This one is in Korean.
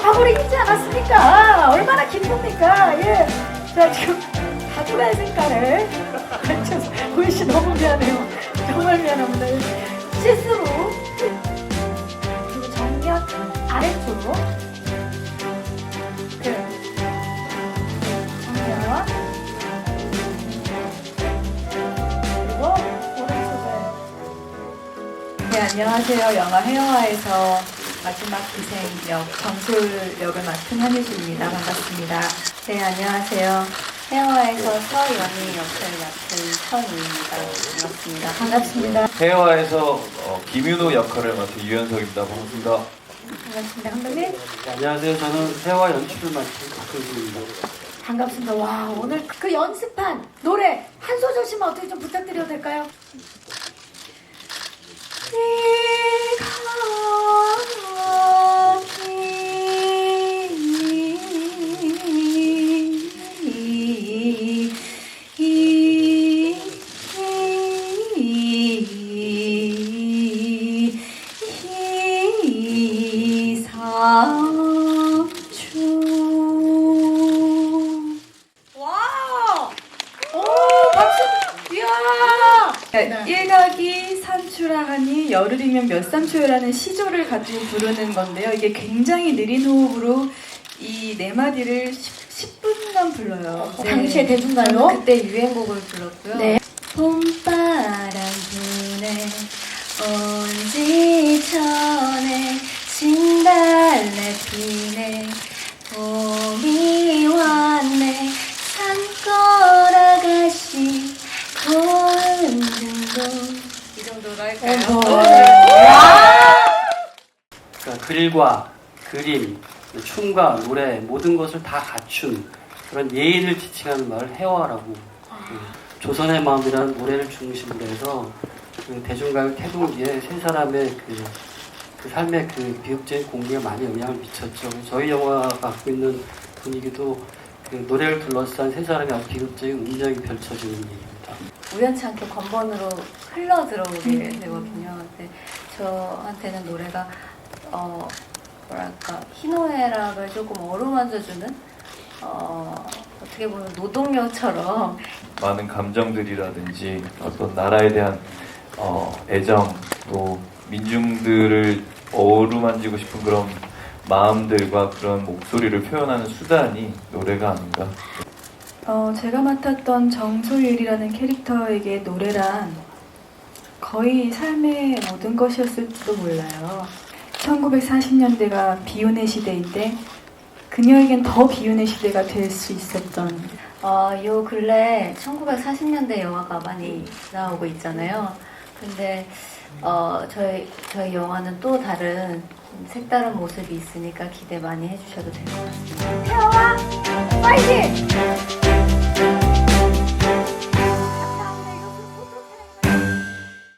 겨울이 있지 않았습니까? 얼마나 기쁩니까? 예. 자, 지금 가죽의 색깔을. 저, 고희 씨 너무 미안해요. 정말 미안합니다. 시스루. 그리고 정면 아래쪽으로. 오른쪽을. 네, 안녕하세요. 영화 헤어와에서 마지막 기생 역, 정솔 역을 맡은 한유주입니다. 반갑습니다. 네, 안녕하세요. 헤어와에서 서연희 역을 맡은 천우입니다. 반갑습니다. 반갑습니다. 해외에서 어, 김윤호 역할을 맡은 유현석입니다. 반갑습니다. 반갑습니다. 감독님. 안녕하세요. 저는 세화 연출을 맡은 박근수입니다. 반갑습니다. 와, 오늘 그 연습한 노래 한 소절씩만 어떻게 좀 부탁드려도 될까요? 상추 와! 오, 박수! 이야! 네. 일각이 산추라 하니 열흘이면 몇 삼초요라는 시조를 가지고 부르는 건데요. 이게 굉장히 느린 호흡으로 이 네 마디를 10, 분간 불러요. 당시의 대중가요? 그때 유행곡을 불렀고요. 네. 봄바람 부네 온지 이 정도로 할까요? 그러니까 글과 그림, 춤과 노래 모든 것을 다 갖춘 그런 예의를 지칭하는 말을 해화라고 그 조선의 마음이라는 노래를 중심으로 해서 그 대중가요 태동기에 세 사람의 그, 그 삶의 그 비극적인 공기가 많이 영향을 미쳤죠. 저희 영화가 갖고 있는 분위기도 그 노래를 둘러싼 세 사람의 비극적인 운명이 펼쳐지는 얘기입니다. 우연치 않게 건번으로 흘러 들어오게 되거든요. 근데 저한테는 노래가 어 뭐랄까 희노애락을 조금 어루만져주는 어 어떻게 보면 노동요처럼 많은 감정들이라든지 어떤 나라에 대한 어, 애정 또 민중들을 어루만지고 싶은 그런 마음들과 그런 목소리를 표현하는 수단이 노래가 아닌가. 어, 제가 맡았던 정소율이라는 캐릭터에게 노래란 거의 삶의 모든 것이었을지도 몰라요. 1940년대가 비운의 시대인데 그녀에겐 더 비운의 시대가 될 수 있었던 어, 요 근래 1940년대 영화가 많이 나오고 있잖아요. 근데 어, 저희 저희 영화는 또 다른 색다른 모습이 있으니까 기대 많이 해주셔도 될 것 같습니다. 태화와 파이팅!